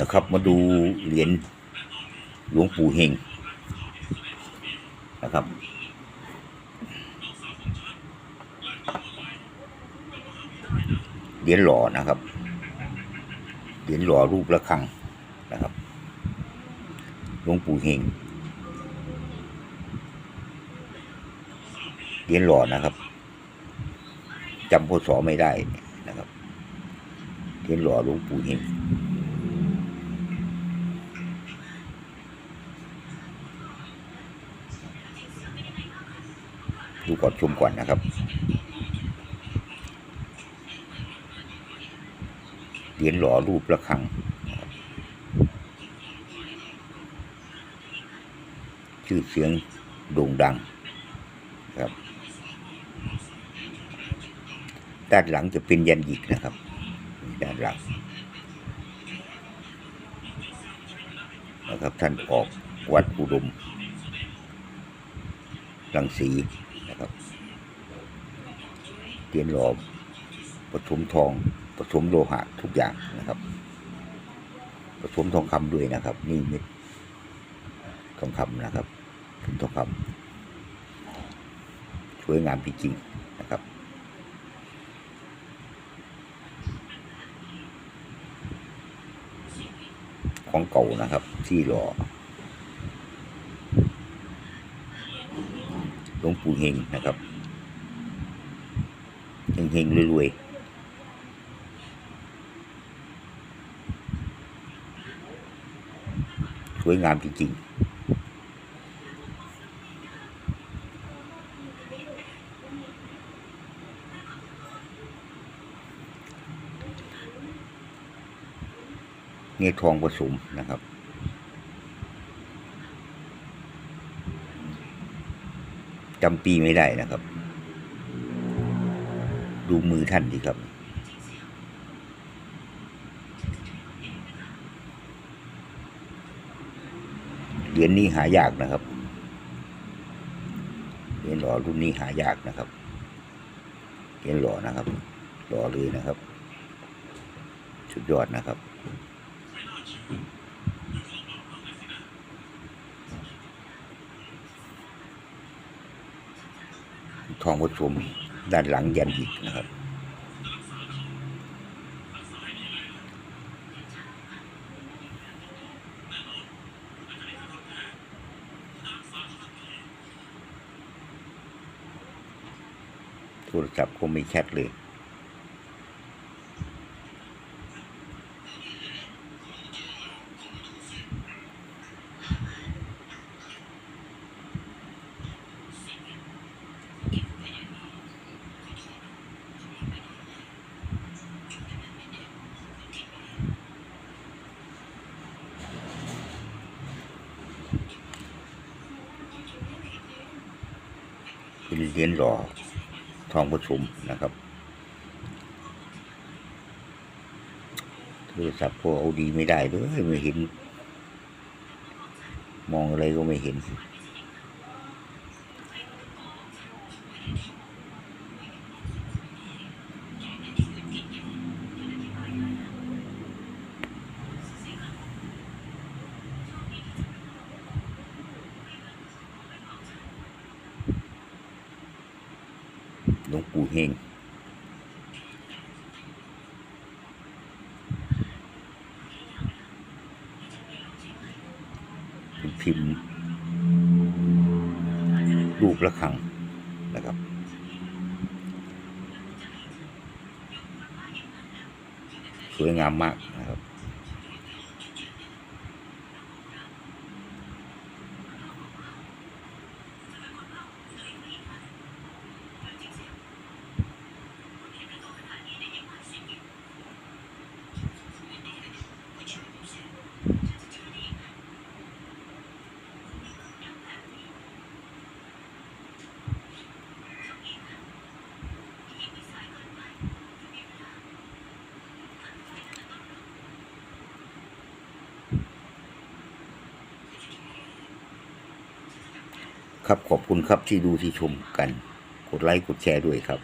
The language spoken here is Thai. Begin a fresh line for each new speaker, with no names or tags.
นะครับ มาดูเหรียญหลวงปู่เฮงนะครับ เหรียญหล่อนะครับ เหรียญหล่อรูประฆังนะครับ หลวงปู่เฮงเหรียญหล่อนะครับจำพศไม่ได้นะครับเหรียญหล่อหลวงปู่เฮง ดูก่อนชมก่อนนะครับเหรียญหล่อรูประฆังนะครชื่อเสียงโด่งดังครับ ด้านหลังจะเป็นยันหยิกนะครับ ด้านหลังนะครับท่านออกวัดอุดมรังสี ครับเหรียญหล่อผสมทองผสมโลหะทุกอย่างนะครับผสมทองคำด้วยนะครับ นี่เม็ดทองคำนะครับป็นทองคำสวยงามจริงๆนะครับของเก่านะครับ ที่รอ หลวงปู่เฮงนะครับเฮงเฮงๆรวยๆสวยงามจริง ๆเงี้ยทองผสมนะครับ จำปีไม่ได้นะครับ ดูมือท่านดีครับ เหรียญนี้หายากนะครับ เหรียญหล่อรุ่นนี้หายากนะครับ เหรียญหล่อนะครับ หล่อเลยนะครับ สุดยอดนะครับ ท องผสมด้านหลังยันหยิกนะครับ โทรศัพท์ก็ไม่แชทเลย เป็นเหรียญหล่อทองผสมนะครับโทรศัพท์พวกเอาดีไม่ได้ด้วยไม่เห็น มองอะไรก็ไม่เห็น หลวงปู่เฮงพิมพ์ รูประฆังนะครับ สวยงามมากนะครับ ครับขอบคุณครับที่ดูที่ชมกัน กดไลค์กดแชร์ด้วยครับ